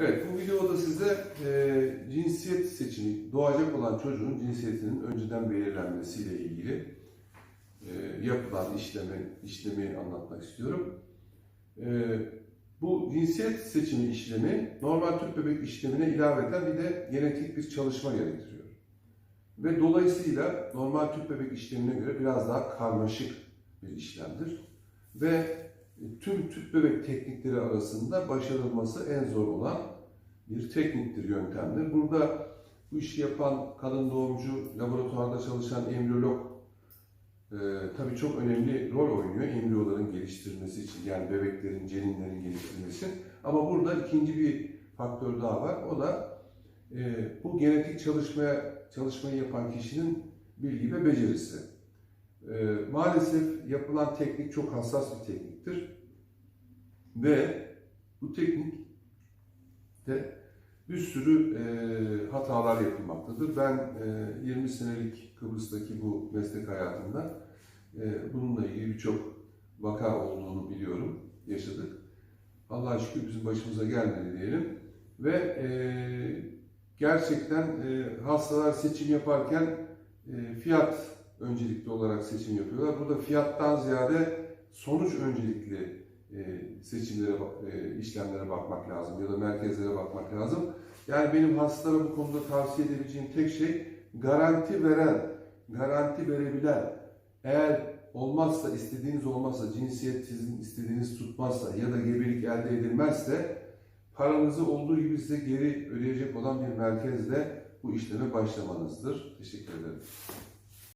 Evet, bu videoda size e, cinsiyet seçimi, doğacak olan çocuğun cinsiyetinin önceden belirlenmesiyle ilgili e, yapılan işlemi, işlemi anlatmak istiyorum. E, bu cinsiyet seçimi işlemi normal tüp bebek işlemine ilaveten bir de genetik bir çalışma gerektiriyor. Ve dolayısıyla normal tüp bebek işlemine göre biraz daha karmaşık bir işlemdir. Ve tüm tüp bebek teknikleri arasında başarılması en zor olan bir tekniktir, yöntemdir. Burada bu işi yapan kadın doğumcu, laboratuvarda çalışan embriyolog e, tabii çok önemli rol oynuyor embriyoların geliştirilmesi için yani bebeklerin, ceninlerin geliştirilmesi. Ama burada ikinci bir faktör daha var. O da e, bu genetik çalışmaya çalışmayı yapan kişinin bilgi ve becerisi. E, maalesef yapılan teknik çok hassas bir tekniktir. Ve bu teknik de bir sürü e, hatalar yapılmaktadır. Ben e, 20 senelik Kıbrıs'taki bu meslek hayatımda e, bununla ilgili birçok vaka olduğunu biliyorum, yaşadık. Allah'a şükür bizim başımıza gelmedi diyelim. Ve e, gerçekten e, hastalar seçim yaparken e, fiyat öncelikli olarak seçim yapıyorlar. Burada fiyattan ziyade sonuç öncelikli seçimlere, e, işlemlere bakmak lazım ya da merkezlere bakmak lazım. Yani benim hastalara bu konuda tavsiye edebileceğim tek şey garanti veren, garanti verebilen, eğer olmazsa, istediğiniz olmazsa, cinsiyet sizin istediğiniz tutmazsa ya da gebelik elde edilmezse paranızı olduğu gibi size geri ödeyecek olan bir merkezle bu işleme başlamanızdır. Teşekkür ederim.